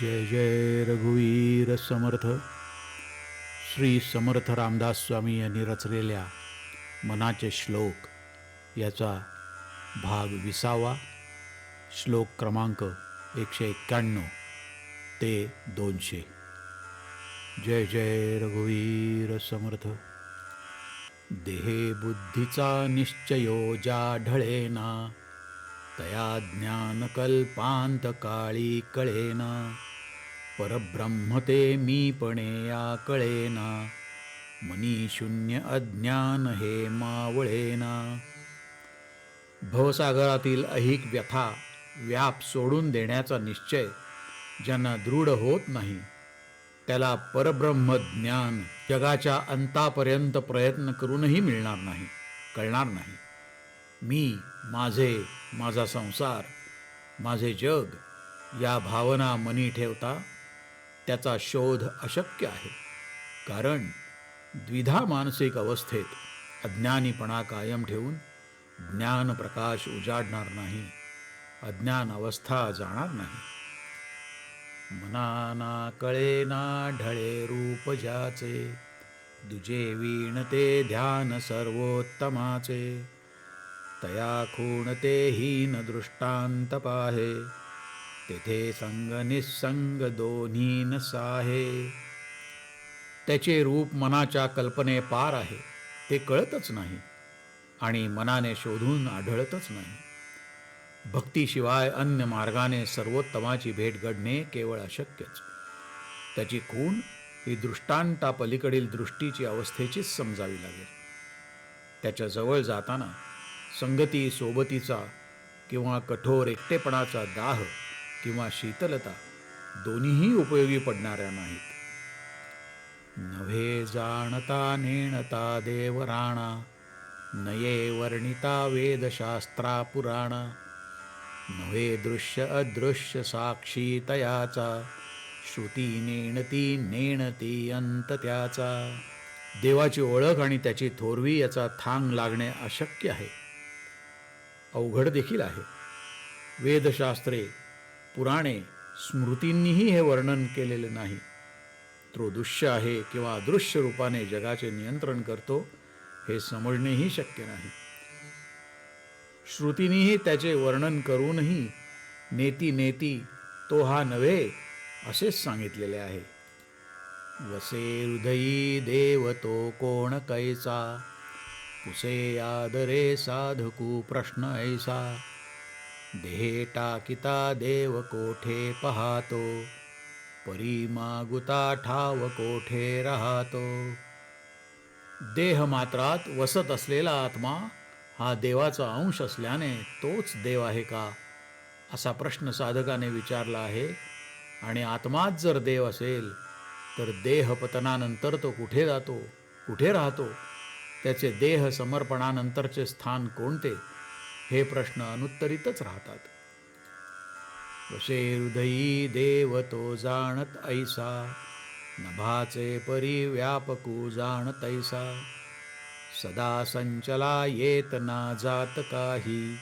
जय जय रघुवीर समर्थ. श्री समर्थ रामदास स्वामी यांनी रचलेल्या मनाचे श्लोक याचा भाग विसावा. श्लोक क्रमांक एकशे एक्क्याण्णव. ते दोनशे. जय जय रघुवीर समर्थ. देहे बुद्धीचा निश्चयो ज्या ढळेना तया ज्ञानकल्पांत काळी कळेना. परब्रह्म ते मीपणे या कळेना. मनी शून्य अज्ञान हे मावळेना. भवसागरातील अहिक व्यथा व्याप सोडून देण्याचा निश्चय ज्यांना दृढ होत नाही त्याला परब्रह्म ज्ञान जगाच्या अंतापर्यंत प्रयत्न करूनही मिळणार नाही कळणार नाही. मी माझे माझा संसार माझे जग या भावना मनी ठेवता त्याचा शोध अशक्य आहे. कारण द्विधा मानसिक अवस्थेत अज्ञानीपणा कायम ठेवून ज्ञान प्रकाश उजाडणार नाही अज्ञान अवस्था जाणार नाही. मनाना कळेना ढळे रूप ज्याचे दुजे वीण ते ध्यान सर्वोत्तमाचे. तया खूण ते हीन दृष्टांत पाहे तेथे संग निसंग दोन्ही न त्याचे रूप मनाच्या कल्पने पार आहे ते कळतच नाही आणि मनाने शोधून आढळतच नाही. भक्तीशिवाय अन्य मार्गाने सर्वोत्तमाची भेट घडणे केवळ अशक्यच. त्याची खूण ही दृष्टांतापलीकडील दृष्टीची अवस्थेचीच समजावी लागेल. त्याच्याजवळ जाताना संगती सोबतीचा किंवा कठोर एकटेपणाचा दाह किंवा शीतलता दोन्हीही उपयोगी पडणाऱ्या नाहीत. नव्हे जाणता नेणता देवराणा नये वर्णिता वेदशास्त्रा पुराणा नव्हे दृश्य अदृश्य साक्षी तयाचा श्रुती नेणती नेणती अंत त्याचा. देवाची ओळख आणि त्याची थोरवी याचा थांग लागणे अशक्य आहे. अवघड देखील आहे. वेदशास्त्रे पुराणे स्मृतींनीही हे वर्णन केलेले नाही. तो दृश्य आहे किंवा अदृश्य रूपाने जगाचे नियंत्रण करतो हे समजणेही शक्य नाही. श्रुतींनीही त्याचे वर्णन करूनही नेती नेती तो हा नव्हे असेच सांगितलेले आहे. वसे हृदयी देव तो कोण कैसा पुसे आदरे साधकू प्रश्न ऐसा. देहे टाकिता देव कोठे पाहातो? परी मागुता ठाव कोठे राहतो? देह मात्रात वसत असलेला आत्मा हा देवाचा अंश असल्याने तोच देव आहे का? असा प्रश्न साधकाने विचारला आहे. आणि आत्माच जर देव असेल तर देह पतनानंतर तो कुठे जातो? कुठे राहतो? त्याचे देह समर्पणानंतरचे स्थान कोणते? हे प्रश्न अनुत्तरितच राहतात. वशे हृदयी देव तो जाणत ऐसा नभाचे परी व्यापकू जाणत ऐसा. सदा संचला येत ना जात काही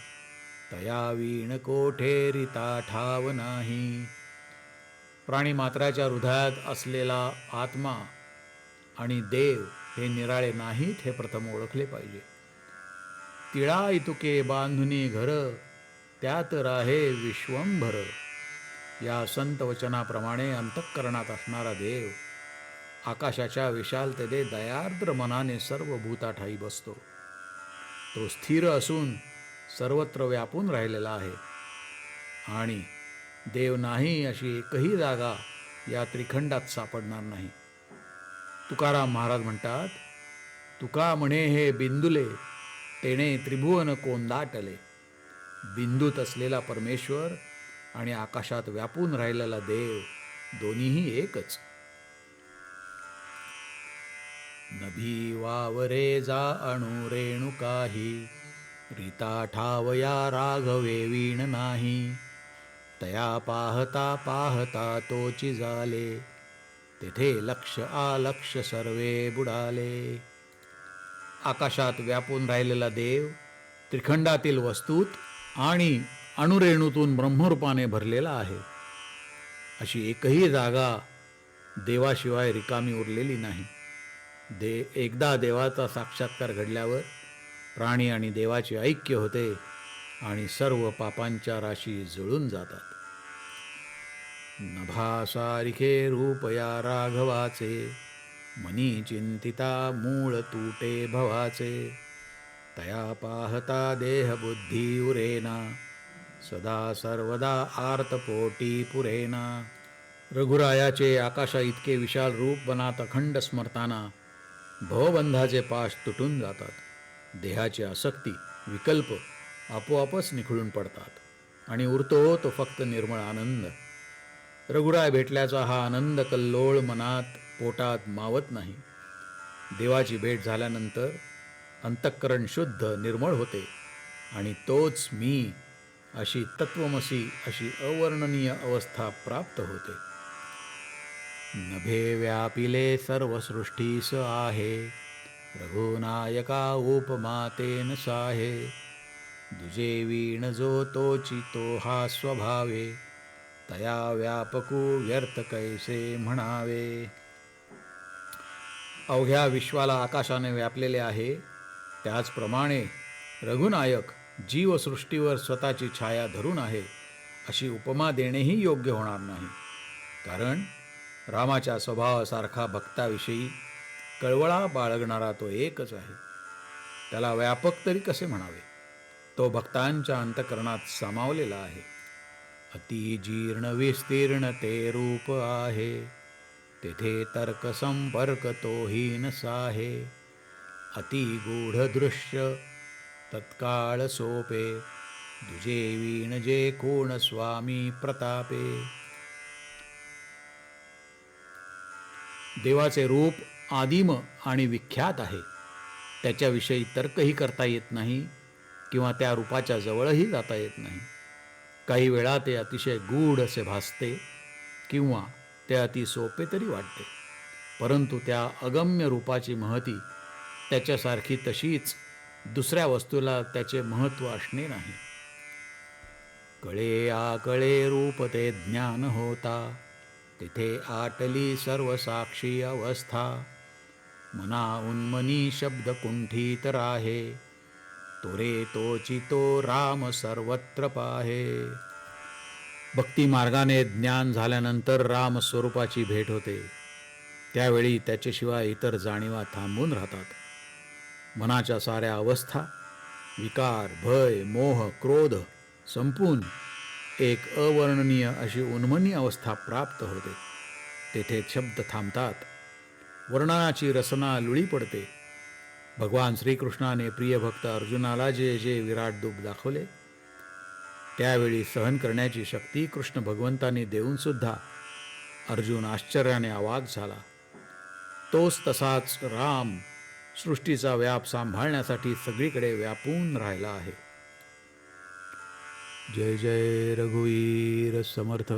तया वीण कोठेरिता ठाव नाही. प्राणीमात्राच्या हृदयात असलेला आत्मा आणि देव हे निराळे नाहीत हे प्रथम ओळखले पाहिजे. तिळा इतुके बांधुनी घर त्यात राहे विश्वंभर. या संत वचनाप्रमाणे अंतःकरणात असणारा देव आकाशाच्या विशालतेने दयार्द्र मनाने सर्व भूताठाई बसतो. तो स्थिर असून सर्वत्र व्यापून राहिलेला आहे. आणि देव नाही अशी एकही जागा या त्रिखंडात सापडणार नाही. तुकाराम महाराज म्हणतात तुका म्हणे हे बिंदुले तेणे त्रिभुवन कोंदाटले. बिंदूत असलेला परमेश्वर आणि आकाशात व्यापून राहिलेला देव दोन्हीही एकच. नभी वावरे जा अणु रेणू काही रीता ठावया राघवे वीण नाही. तया पाहता पाहता तोची झाले तेथे लक्ष आलक्ष सर्वे बुडाले. आकाशात व्यापून राहिलेला देव त्रिखंडातील वस्तूत आणि अणुरेणूतून ब्रह्मरूपाने भरलेला आहे. अशी एकही जागा देवाशिवाय रिकामी उरलेली नाही. दे एकदा देवाचा साक्षात्कार घडल्यावर प्राणी आणि देवाचे ऐक्य होते आणि सर्व पापांच्या राशी जुळून जातात. नभासारिखे रूपया राघवाचे मनी चिंतिता मूळ तुटे भवाचे। तया पाहता देह बुद्धी उरेना सदा सर्वदा आर्तपोटी पुरेना रघुरायाचे आकाशा इतके विशाल रूप बनात अखंड स्मरताना भवबंधाचे पाश तुटून जातात। देहाची आसक्ती विकल्प आपोआपच निखळून पडतात आणि उरतो तो फक्त निर्मळ आनंद। रघुराय भेटल्याचा हा आनंद कल्लोळ मनात पोटात मावत नाही. देवाची भेट झाल्यानंतर अंतःकरण शुद्ध निर्मळ होते आणि तोच मी अशी तत्वमसी अशी अवर्णनीय अवस्था प्राप्त होते. नभे व्यापिले सर्व सृष्टीस आहे. रघुनायका उपमातेन साहे. दुजे वीण जो तोची तो हा स्वभावे. तया व्यापकू व्यर्थ कैसे म्हणावे? अवघ्या विश्वाला आकाशाने व्यापलेले आहे. त्याचप्रमाणे रघुनायक जीवसृष्टीवर स्वतःची छाया धरून आहे अशी उपमा देणेही योग्य होणार नाही. कारण रामाच्या स्वभावासारखा भक्ताविषयी कळवळा बाळगणारा तो एकच आहे. त्याला व्यापक तरी कसे म्हणावे? तो भक्तांच्या अंतकरणात सामावलेला आहे. अतिजीर्ण विस्तीर्ण ते रूप आहे. तेथे तर्क संपर्क तोही नसाहे अति गूढ दृश्य तत्काळ सोपे. दुजे वीण जे कोण स्वामी प्रतापे. देवाचे रूप आदिम आणि विख्यात आहे. त्याच्याविषयी तर्कही करता येत नाही किंवा त्या रूपाच्या जवळही जाता येत नाही. काही वेळा ते अतिशय गूढ असे भासते किंवा ते अति सोपे तरी वाटते. परंतु त्या अगम्य रूपाची महती त्याच्यासारखी तशीच दुसऱ्या वस्तूला त्याचे महत्त्व असणे नाही. कळे आकळे रूप ते ज्ञान होता तिथे आटली सर्व साक्षी अवस्था मना उन्मनी शब्द कुंठित राहे तोरे तोचितो राम सर्वत्र पाहे. भक्ती मार्गाने ज्ञान झाल्यानंतर राम स्वरूपाची भेट होते. त्यावेळी त्याच्याशिवाय इतर जाणीवा थांबून राहतात. मनाच्या साऱ्या अवस्था विकार भय मोह क्रोध संपून एक अवर्णनीय अशी उन्मनी अवस्था प्राप्त होते. तेथे शब्द थांबतात. वर्णनाची रसना लुळी पडते. भगवान श्रीकृष्णाने प्रिय भक्त अर्जुनाला जे जे विराट दूप दाखवले त्यावेळी सहन करण्याची शक्ती कृष्ण भगवंतांनी देऊनसुद्धा अर्जुन आश्चर्याने आवाज झाला. तोच तसाच राम सृष्टीचा व्याप सांभाळण्यासाठी सगळीकडे व्यापून राहिला आहे. जय जय रघुवीर समर्थ.